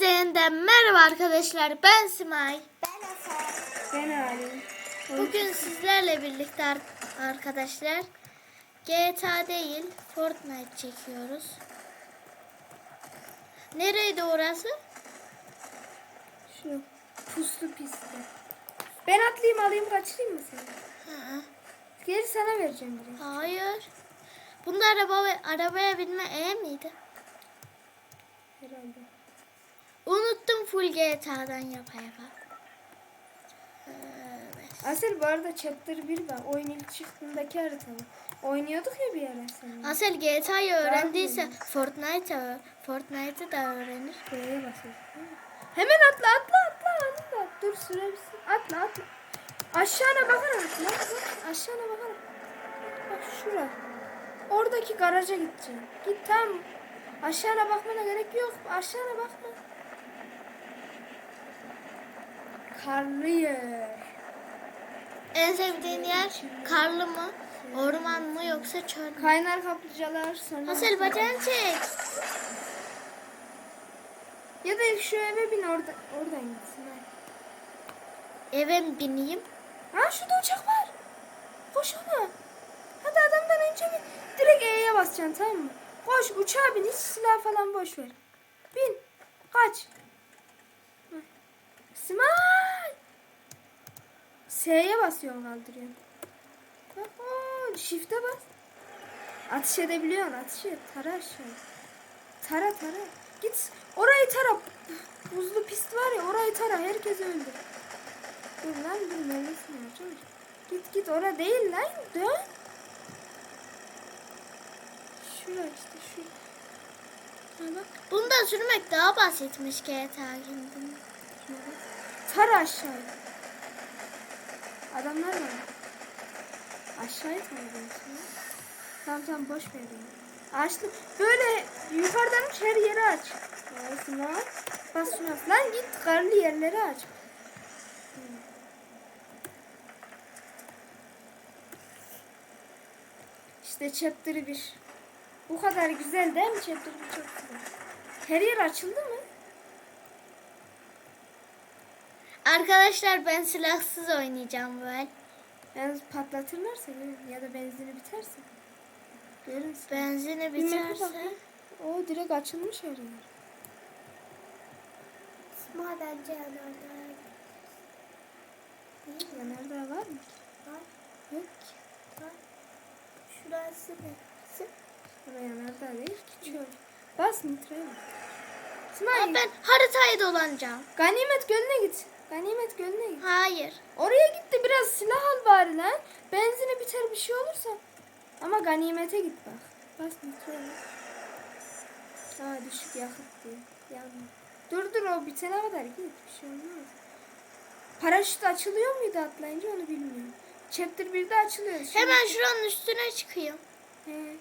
Hepinize yeniden merhaba arkadaşlar. Ben Simay. Ben Efe. Ben Ali. Bugün sizlerle birlikte ar- arkadaşlar GTA değil Fortnite çekiyoruz. Nereydi orası? Şu puslu pistte. Ben atlayayım alayım kaçırayım mı seni? Ha, Geri sana vereceğim direkt. hayır. Bunda araba ve arabaya binme E miydi? Herhalde. Unuttum full GTA'dan yapa yapa. Evet. Asel bu arada chapter 1 var. Oyun ilk çıktığındaki harita bu. Oynuyorduk ya bir ara seninle. Asel GTA'yı öğrendiyse? Fortnite'ı Fortnite'ı da öğrenir. B'ye basıyoruz. Hemen atla atla atla atla. Dur süremsin. Atla atla. Aşağına bakar mısın? Bak, bak. Aşağına bakar Bak şura. Oradaki garaja gideceğim. Git tam. Aşağına bakmana gerek yok. Aşağına bakma. Karlı yer. En sevdiğin yer karlı mı, orman mı yoksa çöl mü? Kaynar kaplıcalar sonra. Asel bacağını çek. Ya da şu eve bin orada oradan gitsin. Eve mi bineyim? Ha şurada uçak var. Koş ona. Hadi adamdan önce bir direkt E'ye basacaksın tamam mı? Koş uçağa bin hiç silah falan boş ver. Bin. Kaç. Smile. S'ye basıyorsun kaldırıyorsun. Bak o shift'e bas. Ateş edebiliyorsun ateş et. Tara aşağı. Tara tara. Git orayı tara. Buzlu pist var ya orayı tara. Herkes öldür. Dur lan dur meyvesini yapacağım. Git git ora değil lan dön. Şura işte şu. Bak. Bunda sürmek daha basitmiş GTA kendinden. şuna bak. Tara aşağıya. Adamlar var. Aşağıya tarıyorsun. Tamam tamam boş ver beni. Açtım. Böyle yukarıdan her yeri aç. Şuna bas şuna. Lan git karlı yerleri aç. İşte chapter 1. Bu kadar güzel değil mi chapter 1 çok güzel. Her yer açıldı mı? Arkadaşlar ben silahsız oynayacağım böyle. Yalnız patlatırlarsa görün. ya da benzini biterse. Görün. Benzini biterse. O direkt açılmış her yer. İsmail bence yanarda. Ya nerede var mı? Var. Yok ki. Şurası ne? Oraya nerede değil ki çöl. Bas. Aa, İsmail ben haritayı dolanacağım. Ganimet Gölü'ne git. Ganimet Gölü'ne git. Hayır. Oraya gitti biraz silah al bari lan. Benzini biter bir şey olursa. Ama ganimete git bak. Bas nitroya bas. Aa düşük yakıt diyor. Yanma. Dur dur o bitene kadar git. Bir şey olmaz. Paraşüt açılıyor muydu atlayınca onu bilmiyorum. Chapter 1'de açılıyor. Şimdi- Hemen şuranın üstüne çıkayım. He.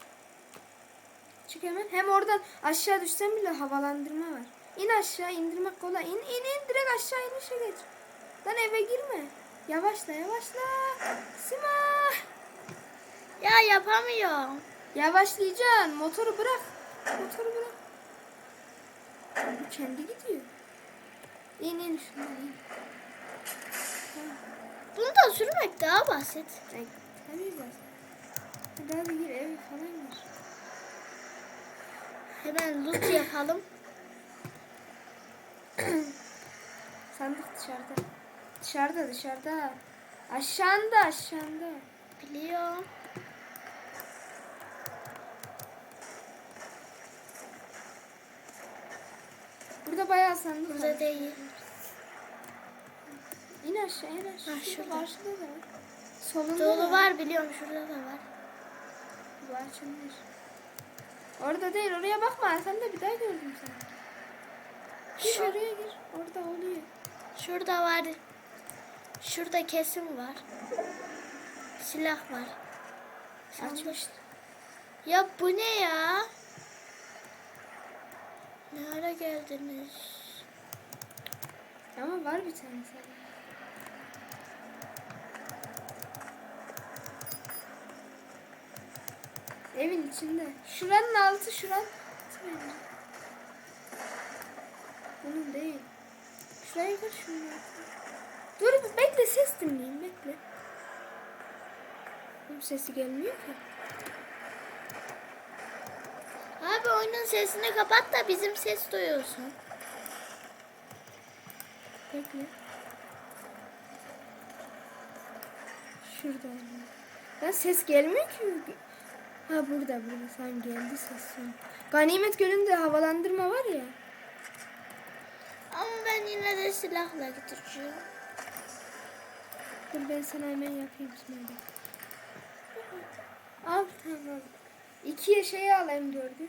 Çık hemen. Hem oradan aşağı düşsen bile havalandırma var. İn aşağı indirmek kolay. İn in in direkt aşağı inişe geç. Lan eve girme. Yavaşla yavaşla. Sima. Ya yapamıyorum. Yavaşlayacaksın. Motoru bırak. Motoru bırak. Bu kendi gidiyor. İn in şundan in. Bunda sürmek daha basit. Tabii bak. Hadi hadi gir eve falan gir. Hemen loot yapalım. Sandık dışarıda. Dışarıda dışarıda. Aşağında aşağında. Biliyorum. Burada bayağı sandık Burada var. değil. İn aşağı in aşağı. Ha, Şurada. Karşıda da var. Solunda Dolu da var biliyorum şurada da var. Bu açılmış. Orada değil oraya bakma arkanda bir daha gördüm seni. Gir Şu- oraya gir. Orada oluyor. Şurada var. Şurada kesim var. Silah var. Açmış. Ya bu ne ya? Ne ara geldiniz? Ama var bir tane. Evin içinde. Şuranın altı şuran. Bunun değil. Şuraya kır şunu. Dur bekle ses dinleyeyim bekle. Bunun sesi gelmiyor ki. Abi oyunun sesini kapat da bizim ses duyuyorsun. Bekle. Şurada. oynuyor. Ya ses gelmiyor ki. Ha burada burada. Sen geldi ses sonra. Ganimet Gölü'nde havalandırma var ya. Ama ben yine de silahla gideceğim. Dur ben sana hemen yapayım İsmail. Al tamam. İkiye şey al M4'ü.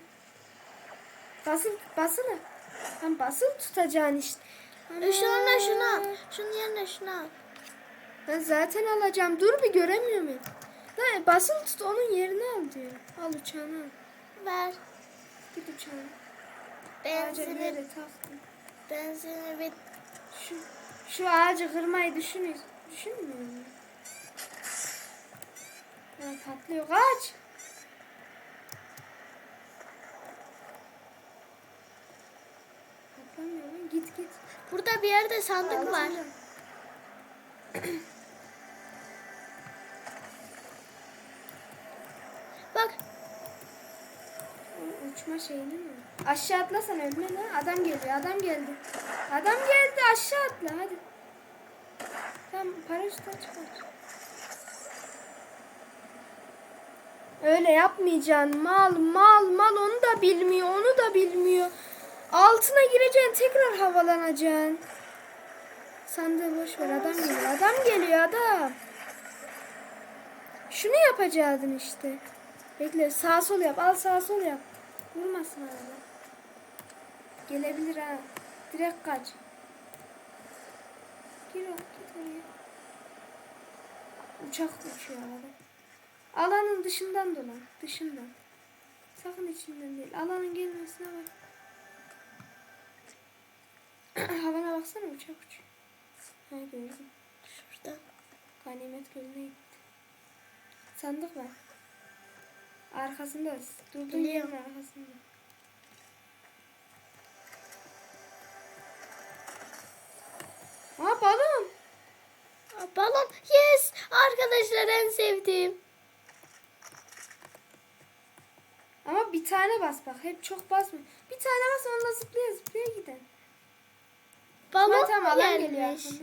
Basıl basılı. Tam basıl tutacaksın işte. E şunu al. Şunun yerine şunu al. Ben zaten alacağım. Dur bir göremiyor muyum? Ha, basılı tut onun yerini al diyor. Al uçağını al. Ver. Git uçağını. Ağaca bir Benzini, yere taktım. benzini bit. Şu, şu ağacı kırmayı düşünüyor. Düşünmüyor musun? Ha, patlıyor. Kaç. Patlamıyor lan. Git git. Burada bir yerde sandık var. Ağzında. Bak. Uçma şeyini mi? Aşağı atlasan ölme lan. Adam geliyor. Adam geldi. Adam geldi. Aşağı atla hadi. Tamam paraşütten çıkar. Öyle yapmayacaksın. Mal mal mal onu da bilmiyor. Onu da bilmiyor. Altına gireceksin tekrar havalanacaksın. Sandığı boş ver. Adam geliyor. Adam geliyor adam. Şunu yapacaktın işte. Bekle sağ sol yap. Al sağ sol yap. Vurmasın araba. Gelebilir ha. Direkt kaç. Gir o, git oraya. Uçak uçuyor havada. Alanın dışından dolan. Dışından. Sakın içinden değil. Alanın gelmesine bak. Havana baksana uçak uçuyor. Ha gördüm. Şurada. Ganimet gölüne gitti. Sandık var. Arkasında. Durduğun yerin arkasında. Aa balon. Aa, Balon. Yes. Arkadaşlar en sevdiğim. Ama bir tane bas bak. Hep çok basma. Bir tane bas onunla zıplaya zıplaya gider. Balon Tamam, alan geliyor. gelmiş? git.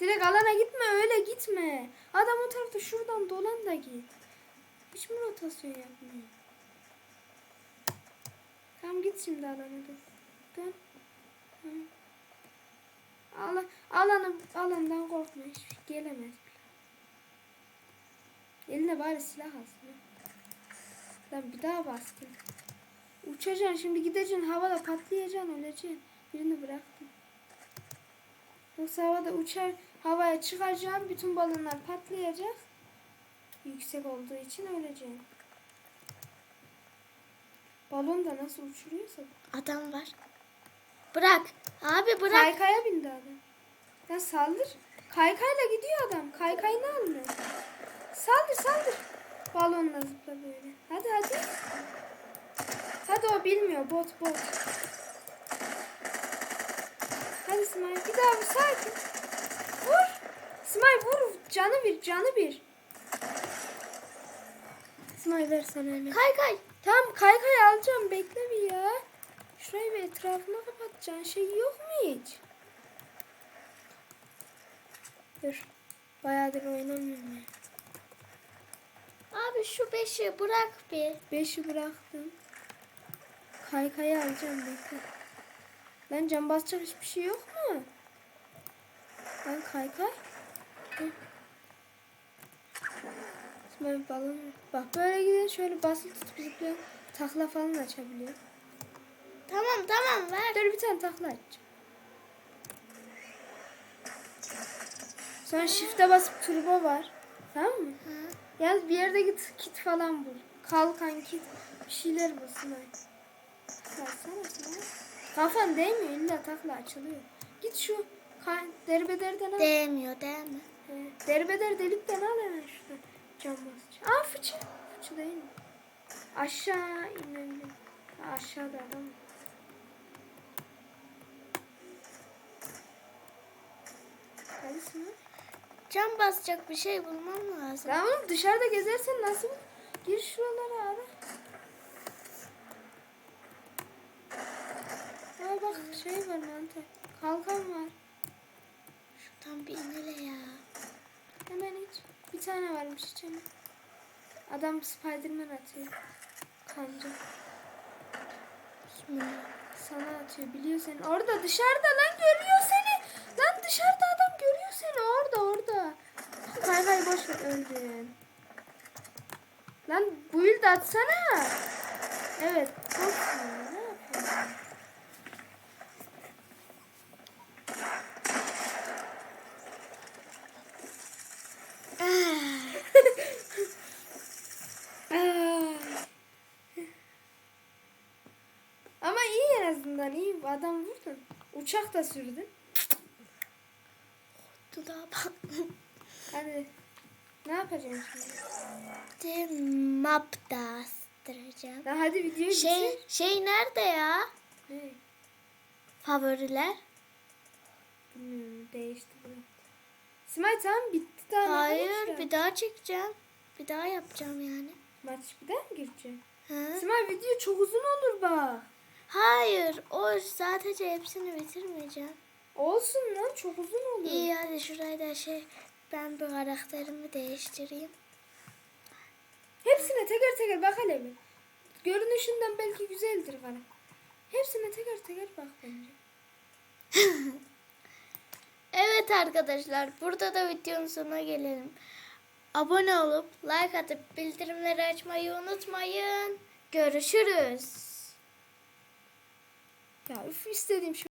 Direkt alana gitme öyle gitme. Adam o tarafta şuradan dolan da git. Hiç mi rotasyon yapmıyor? Tamam git şimdi alana dön. Dön. Ala, alanı, alandan korkma. Hiç gelemez bile. Eline bari silah alsın. Lan bir daha bastın. Uçacaksın şimdi gideceksin havada patlayacaksın öleceksin. Birini bıraktım. Yoksa havada uçar havaya çıkacaksın bütün balonlar patlayacak. Yüksek olduğu için öleceksin. Balon da nasıl uçuruyorsa. Adam var. Bırak. Abi bırak. Kaykaya bindi adam. Ya saldır. Kaykayla gidiyor adam. Kaykayını almıyor. Saldır saldır. Balonla zıpla böyle. Hadi hadi. Hadi o bilmiyor. Bot bot. Hadi Smile bir daha vur sakin. Vur. Smile vur. Canı bir canı bir. Smile ver sana hemen. Kay kay. Tamam kaykay alacağım bekle bir ya. Şurayı bir etrafına kapatacaksın. Şey yok mu hiç? Dur. Bayağıdır oynamıyorum ya. Abi şu beşi bırak bir. Beşi bıraktım. Kaykayı alacağım bekle. Lan cam basacak hiçbir şey yok mu? Lan kaykay. Hı. İsmail balon. Bak böyle gidin şöyle basılı tutup zıplayan takla falan açabiliyor. Tamam tamam ver. Dur bir tane takla aç. Sonra shift'e basıp turbo var. Tamam mı? Hı. Yalnız bir yerde git kit falan bul. Kalkan kit bir şeyler bul Simay. Baksana Simay. Kafan değmiyor illa takla açılıyor. Git şu derbederden al. Değmiyor değil mi? He, derbeder delikten al hemen şuradan basacağım basacağım. Aa fıçı. Fıçı değil mi? Aşağı inelim. Aşağıda adam. Neredesin lan? Cam basacak bir şey bulmam lazım. Ya oğlum dışarıda gezersen nasıl? Gir şuralara abi. Aa bak şey var mantı. Kalkan var. Şuradan bir inele ya. Hemen iç. Tane varmış içine. Adam Spiderman atıyor. Kanca. Sana atıyor biliyor seni. Orada dışarıda lan görüyor seni. Lan dışarıda adam görüyor seni. Orada orada. Kay kay boş ver öldün. Lan build atsana. Evet. Çok iyi. Ne yapıyorsun? Ah, Aa. Ama iyi en azından iyi. Adam vurdun. Uçak da sürdün. dudağa bak. Hadi. Ne yapacaksın şimdi? De map da astıracağım. Lan hadi videoyu Şey, bitir. şey nerede ya? Ne? Favoriler? Bilmiyorum değişti. Simay tamam bitti tamam. Hayır bir daha çekeceğim. Bir daha yapacağım yani. Maç bir daha mı gireceksin? Simay video çok uzun olur bak. Hayır o sadece hepsini bitirmeyeceğim. Olsun lan çok uzun olur. İyi hadi şurayı da şey ben bu karakterimi değiştireyim. Hepsine teker teker bak hele bir. Görünüşünden belki güzeldir bana. Hepsine teker teker bak bence. Evet arkadaşlar burada da videonun sonuna gelelim. Abone olup like atıp bildirimleri açmayı unutmayın. Görüşürüz. Ya üf istediğim şu